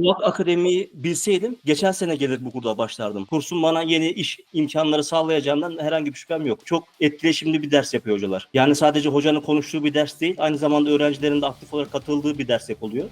Kulak Akademi'yi bilseydim geçen sene gelir bu kurda başlardım. Kursun bana yeni iş imkanları sağlayacağından herhangi bir şüphem yok. Çok etkileşimli bir ders yapıyor hocalar. Yani sadece hocanın konuştuğu bir ders değil, aynı zamanda öğrencilerin de aktif olarak katıldığı bir ders yapılıyor.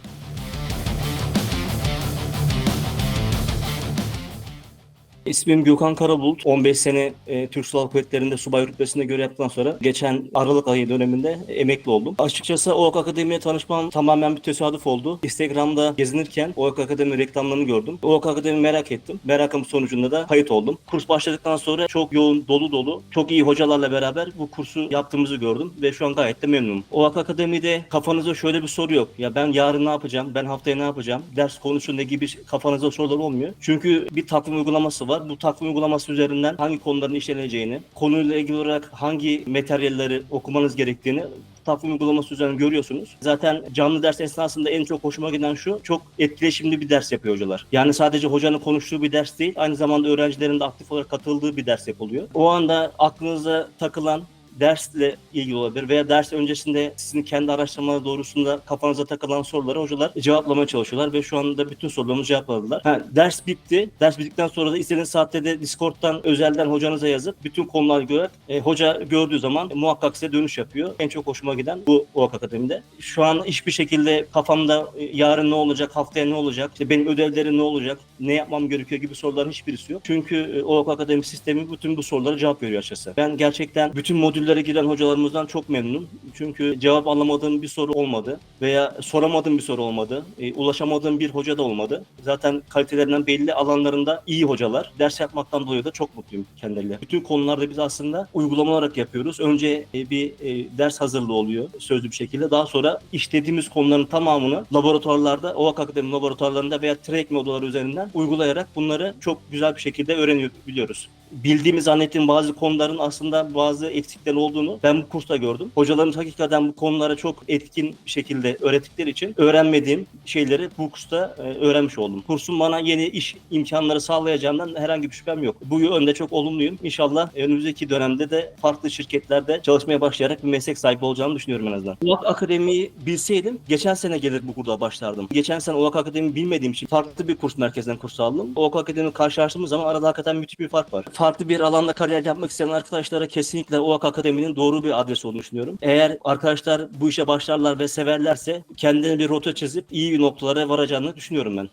İsmim Gökhan Karabulut. 15 sene e, Türk Silahlı Kuvvetleri'nde subay rütbesinde görev yaptıktan sonra geçen Aralık ayı döneminde emekli oldum. Açıkçası OAK Akademi'ye tanışmam tamamen bir tesadüf oldu. Instagram'da gezinirken OAK Akademi reklamlarını gördüm. OAK Akademi merak ettim. Merakım sonucunda da kayıt oldum. Kurs başladıktan sonra çok yoğun, dolu dolu, çok iyi hocalarla beraber bu kursu yaptığımızı gördüm ve şu an gayet de memnunum. OAK Akademi'de kafanızda şöyle bir soru yok. Ya ben yarın ne yapacağım? Ben haftaya ne yapacağım? Ders konusu ne gibi kafanızda sorular olmuyor. Çünkü bir takvim uygulaması var. Bu takvim uygulaması üzerinden hangi konuların işleneceğini, konuyla ilgili olarak hangi materyalleri okumanız gerektiğini takvim uygulaması üzerinden görüyorsunuz. Zaten canlı ders esnasında en çok hoşuma giden şu, çok etkileşimli bir ders yapıyor hocalar. Yani sadece hocanın konuştuğu bir ders değil, aynı zamanda öğrencilerin de aktif olarak katıldığı bir ders yapılıyor. O anda aklınıza takılan dersle ilgili olabilir veya ders öncesinde sizin kendi araştırmaları doğrusunda kafanıza takılan soruları hocalar cevaplamaya çalışıyorlar ve şu anda bütün sorularımızı cevapladılar. Ha, ders bitti. Ders bittikten sonra da istediğiniz saatte de Discord'dan özelden hocanıza yazıp bütün konuları görerek e, hoca gördüğü zaman muhakkak size dönüş yapıyor. En çok hoşuma giden bu OAK Akademi'de. Şu an hiçbir şekilde kafamda e, yarın ne olacak, haftaya ne olacak, işte benim ödevlerim ne olacak, ne yapmam gerekiyor gibi soruların hiçbirisi yok. Çünkü e, OAK Akademi sistemi bütün bu sorulara cevap veriyor açıkçası. Ben gerçekten bütün modül modüllere giren hocalarımızdan çok memnunum. Çünkü cevap alamadığım bir soru olmadı veya soramadığım bir soru olmadı. E, ulaşamadığım bir hoca da olmadı. Zaten kalitelerinden belli alanlarında iyi hocalar. Ders yapmaktan dolayı da çok mutluyum kendileriyle. Bütün konularda biz aslında uygulama olarak yapıyoruz. Önce e, bir e, ders hazırlığı oluyor sözlü bir şekilde. Daha sonra işlediğimiz konuların tamamını laboratuvarlarda, OAK Akademi laboratuvarlarında veya TREK moduları üzerinden uygulayarak bunları çok güzel bir şekilde öğreniyor biliyoruz bildiğimiz zannettiğim bazı konuların aslında bazı eksikleri olduğunu ben bu kursta gördüm. Hocalarımız hakikaten bu konulara çok etkin bir şekilde öğrettikleri için öğrenmediğim şeyleri bu kursta e, öğrenmiş oldum. Kursun bana yeni iş imkanları sağlayacağından herhangi bir şüphem yok. Bu yönde çok olumluyum. İnşallah önümüzdeki dönemde de farklı şirketlerde çalışmaya başlayarak bir meslek sahibi olacağımı düşünüyorum en azından. UAK Akademi'yi bilseydim geçen sene gelir bu kurda başlardım. Geçen sene UAK Akademi bilmediğim için farklı bir kurs merkezinden kurs aldım. UAK Akademi karşılaştığımız zaman arada hakikaten müthiş bir fark var farklı bir alanda kariyer yapmak isteyen arkadaşlara kesinlikle OAK Akademi'nin doğru bir adresi olduğunu düşünüyorum. Eğer arkadaşlar bu işe başlarlar ve severlerse kendine bir rota çizip iyi noktalara varacağını düşünüyorum ben.